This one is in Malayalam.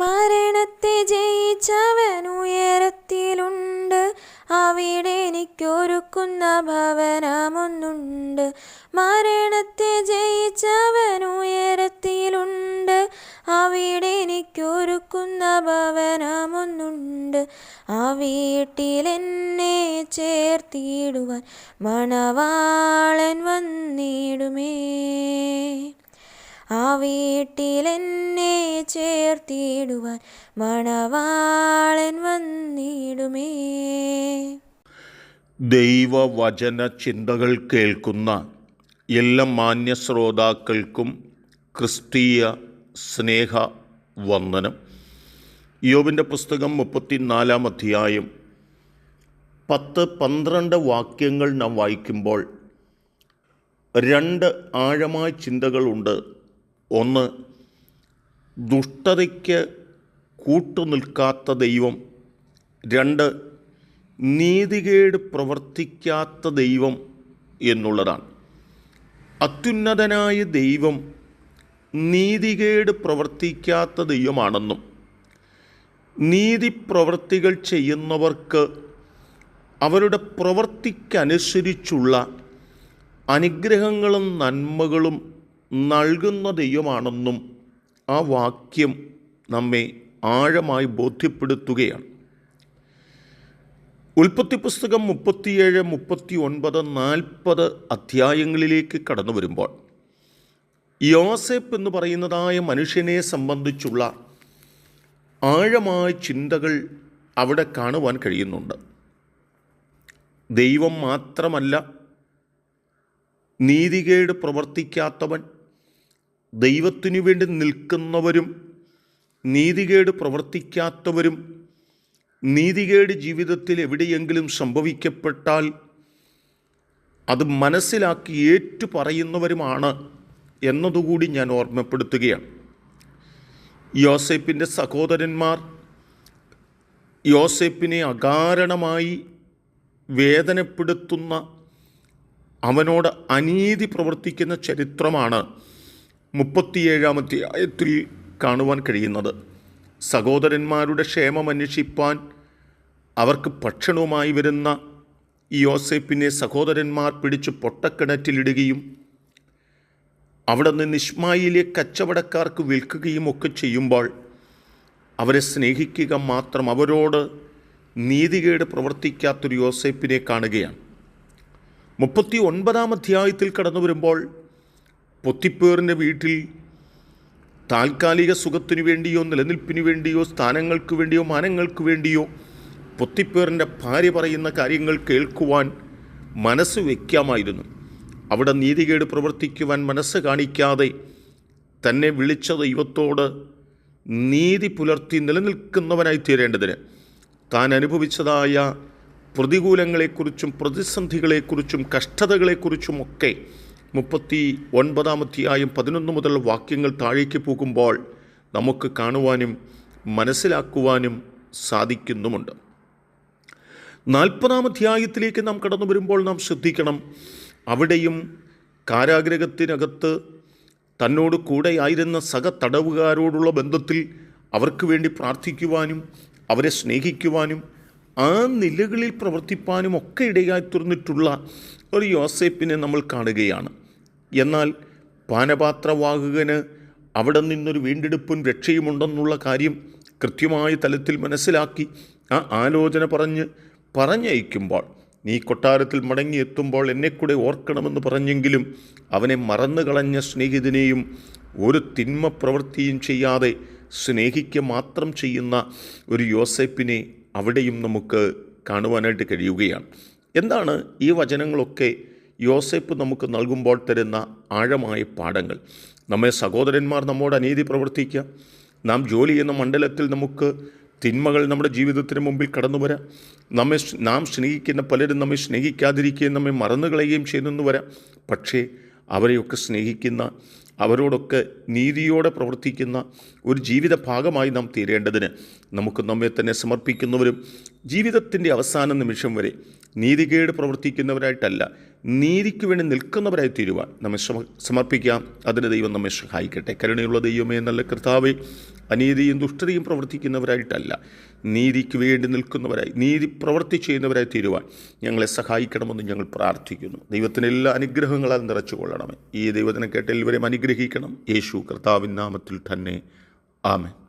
മരണത്തെ ജയിച്ചവൻ ഉയരത്തിലുണ്ട് അവിടെ എനിക്കൊരുക്കുന്ന ഭവനമൊന്നുണ്ട്. മരണത്തെ ജയിച്ചവൻ ഉയരത്തിലുണ്ട് അവിടെ എനിക്കൊരുക്കുന്ന ഭവനമൊന്നുണ്ട്. ആ വീട്ടിലെന്നെ ചേർത്തിടുവാൻ മണവാളൻ വന്നിടുമേ. ആ വീട്ടിലെന്നെ ചേർത്തിടുവാൻ മണവാളൻ വന്നിടുമേ. ദൈവവചന ചിന്തകൾ കേൾക്കുന്ന എല്ലാ മാന്യ ശ്രോതാക്കൾക്കും ക്രിസ്തീയ സ്നേഹ വന്ദനം. യോബിന്റെ പുസ്തകം മുപ്പത്തിനാലാം അധ്യായം പത്ത് പന്ത്രണ്ട് വാക്യങ്ങൾ നാം വായിക്കുമ്പോൾ രണ്ട് ആഴമായ ചിന്തകളുണ്ട്. ഒന്ന് ദുഷ്ടതയ്ക്ക് കൂട്ടുനിൽക്കാത്ത ദൈവം. രണ്ട് നീതികേട് പ്രവർത്തിക്കാത്ത ദൈവം എന്നുള്ളതാണ്. അത്യുന്നതനായ ദൈവം നീതികേട് പ്രവർത്തിക്കാത്ത ദൈവമാണെന്നും നീതി പ്രവർത്തികൾ ചെയ്യുന്നവർക്ക് അവരുടെ പ്രവർത്തിക്കനുസരിച്ചുള്ള അനുഗ്രഹങ്ങളും നന്മകളും നൽകുന്ന ദൈവമാണെന്നും ആ വാക്യം നമ്മെ ആഴമായി ബോധ്യപ്പെടുത്തുകയാണ്. ഉൽപ്പത്തി പുസ്തകം മുപ്പത്തിയേഴ് മുപ്പത്തി ഒൻപത് നാൽപ്പത് അധ്യായങ്ങളിലേക്ക് കടന്നു വരുമ്പോൾ യോസെപ്പ് എന്ന് പറയുന്നതായ മനുഷ്യനെ സംബന്ധിച്ചുള്ള ആഴമായ ചിന്തകൾ അവിടെ കാണുവാൻ കഴിയുന്നുണ്ട്. ദൈവം മാത്രമല്ല നീതികേട് പ്രവർത്തിക്കാത്തവൻ ദൈവത്തിനു വേണ്ടി നിൽക്കുന്നവരും നീതികേട് പ്രവർത്തിക്കാത്തവരും നീതികേട് ജീവിതത്തിൽ എവിടെയെങ്കിലും സംഭവിക്കപ്പെട്ടാൽ അത് മനസ്സിലാക്കി ഏറ്റു പറയുന്നവരുമാണ് എന്നതുകൂടി ഞാൻ ഓർമ്മപ്പെടുത്തുകയാണ്. യോസേപ്പിന്റെ സഹോദരന്മാർ യോസേപ്പിനെ അകാരണമായി വേദനപ്പെടുത്തുന്ന അവനോട് അനീതി പ്രവർത്തിക്കുന്ന ചരിത്രമാണ് മുപ്പത്തിയേഴാം ആയത്തിൽ കാണുവാൻ കഴിയുന്നത്. സഹോദരന്മാരുടെ ക്ഷേമം അന്വേഷിപ്പാൻ അവർക്ക് ഭക്ഷണവുമായി വരുന്ന യോസേപ്പിനെ സഹോദരന്മാർ പിടിച്ച് പൊട്ടക്കിണറ്റിലിടുകയും അവിടെ നിന്ന് ഇസ്മായിലെ കച്ചവടക്കാർക്ക് വിൽക്കുകയും ഒക്കെ ചെയ്യുമ്പോൾ അവരെ സ്നേഹിക്കുക മാത്രം അവരോട് നീതികേട് പ്രവർത്തിക്കാത്തൊരു യോസേപ്പിനെ കാണുകയാണ്. മുപ്പത്തി ഒൻപതാം അധ്യായത്തിൽ കടന്നു വരുമ്പോൾ പൊത്തിപ്പേറിന്റെ വീട്ടിൽ താൽക്കാലിക സുഖത്തിനു വേണ്ടിയോ നിലനിൽപ്പിനു വേണ്ടിയോ സ്ഥാനങ്ങൾക്ക് വേണ്ടിയോ മാനങ്ങൾക്ക് വേണ്ടിയോ പൊത്തിപ്പേറിന്റെ ഭാര്യ പറയുന്ന കാര്യങ്ങൾ കേൾക്കുവാൻ മനസ്സ് വയ്ക്കാമായിരുന്നു. അവിടെ നീതികേട് പ്രവർത്തിക്കുവാൻ മനസ്സ് കാണിക്കാതെ തന്നെ വിളിച്ച ദൈവത്തോട് നീതി പുലർത്തി നിലനിൽക്കുന്നവനായി തീരേണ്ടതിന്. താൻ അനുഭവിച്ചതായ പ്രതികൂലങ്ങളെക്കുറിച്ചും പ്രതിസന്ധികളെക്കുറിച്ചും കഷ്ടതകളെക്കുറിച്ചുമൊക്കെ മുപ്പത്തി ഒൻപതാമധ്യായം പതിനൊന്ന് മുതൽ വാക്യങ്ങൾ താഴേക്ക് പോകുമ്പോൾ നമുക്ക് കാണുവാനും മനസ്സിലാക്കുവാനും സാധിക്കുന്നുമുണ്ട്. നാൽപ്പതാം അധ്യായത്തിലേക്ക് നാം കടന്നു വരുമ്പോൾ നാം ശ്രദ്ധിക്കണം അവിടെയും കാരാഗ്രഹത്തിനകത്ത് തന്നോട് കൂടെയായിരുന്ന സഹ തടവുകാരോടുള്ള ബന്ധത്തിൽ അവർക്ക് വേണ്ടി പ്രാർത്ഥിക്കുവാനും അവരെ സ്നേഹിക്കുവാനും ആ നിലകളിൽ പ്രവർത്തിപ്പാനും ഒക്കെ ഇടയായി തീർന്നിട്ടുള്ള ഒരു യോസേപ്പിനെ നമ്മൾ കാണുകയാണ്. എന്നാൽ പാനപാത്രവാഹകന് അവിടെ നിന്നൊരു വീണ്ടെടുപ്പും രക്ഷയുമുണ്ടെന്നുള്ള കാര്യം കൃത്യമായ തലത്തിൽ മനസ്സിലാക്കി ആ ആലോചന പറഞ്ഞ് പറഞ്ഞയക്കുമ്പോൾ നീ കൊട്ടാരത്തിൽ മടങ്ങിയെത്തുമ്പോൾ എന്നെക്കൂടെ ഓർക്കണമെന്ന് പറഞ്ഞെങ്കിലും അവനെ മറന്നു കളഞ്ഞ സ്നേഹിതനെയും ഒരു തിന്മ പ്രവൃത്തിയും ചെയ്യാതെ സ്നേഹിക്കുക മാത്രം ചെയ്യുന്ന ഒരു യോസേപ്പിനെ അവിടെയും നമുക്ക് കാണുവാനായിട്ട് കഴിയുകയാണ്. എന്താണ് ഈ വചനങ്ങളൊക്കെ യോസേപ്പ് നമുക്ക് നൽകുമ്പോൾ തരുന്ന ആഴമായ പാഠങ്ങൾ. നമ്മെ സഹോദരന്മാർ നമ്മോട് അനീതി പ്രവർത്തിക്കുക. നാം ജോലി ചെയ്യുന്ന മണ്ഡലത്തിൽ നമുക്ക് തിന്മകൾ നമ്മുടെ ജീവിതത്തിന് മുമ്പിൽ കടന്നു വരാം. നമ്മെ നാം സ്നേഹിക്കുന്ന പലരും നമ്മെ സ്നേഹിക്കാതിരിക്കുകയും നമ്മെ മറന്നു കളയുകയും ചെയ്യുന്നെന്ന് വരാം. പക്ഷേ അവരെയൊക്കെ സ്നേഹിക്കുന്ന അവരോടൊക്കെ നീതിയോടെ പ്രവർത്തിക്കുന്ന ഒരു ജീവിത ഭാഗമായി നാം തീരേണ്ടതിന് നമുക്ക് നമ്മെ തന്നെ സമർപ്പിക്കുന്നവരും ജീവിതത്തിന്റെ അവസാന നിമിഷം വരെ നീതികേട് പ്രവർത്തിക്കുന്നവരായിട്ടല്ല നീതിക്ക് വേണ്ടി നിൽക്കുന്നവരായി തീരുവാൻ നമ്മെ സമർപ്പിക്കാം. അതിന് ദൈവം നമ്മെ സഹായിക്കട്ടെ. കരുണയുള്ള ദൈവമേ നല്ല കർത്താവെ അനീതിയും ദുഷ്ടതയും പ്രവർത്തിക്കുന്നവരായിട്ടല്ല നീതിക്ക് വേണ്ടി നിൽക്കുന്നവരായി നീതി പ്രവർത്തി ചെയ്യുന്നവരായി തീരുവാൻ ഞങ്ങളെ സഹായിക്കണമെന്ന് ഞങ്ങൾ പ്രാർത്ഥിക്കുന്നു. ദൈവത്തിന് എല്ലാ അനുഗ്രഹങ്ങളാൽ നിറച്ചു കൊള്ളണമേ. ഈ ദൈവത്തിനെ കേട്ട് എല്ലാവരെയും അനുഗ്രഹിക്കണം. യേശു കർത്താവിൻ നാമത്തിൽ തന്നെ. ആമേൻ.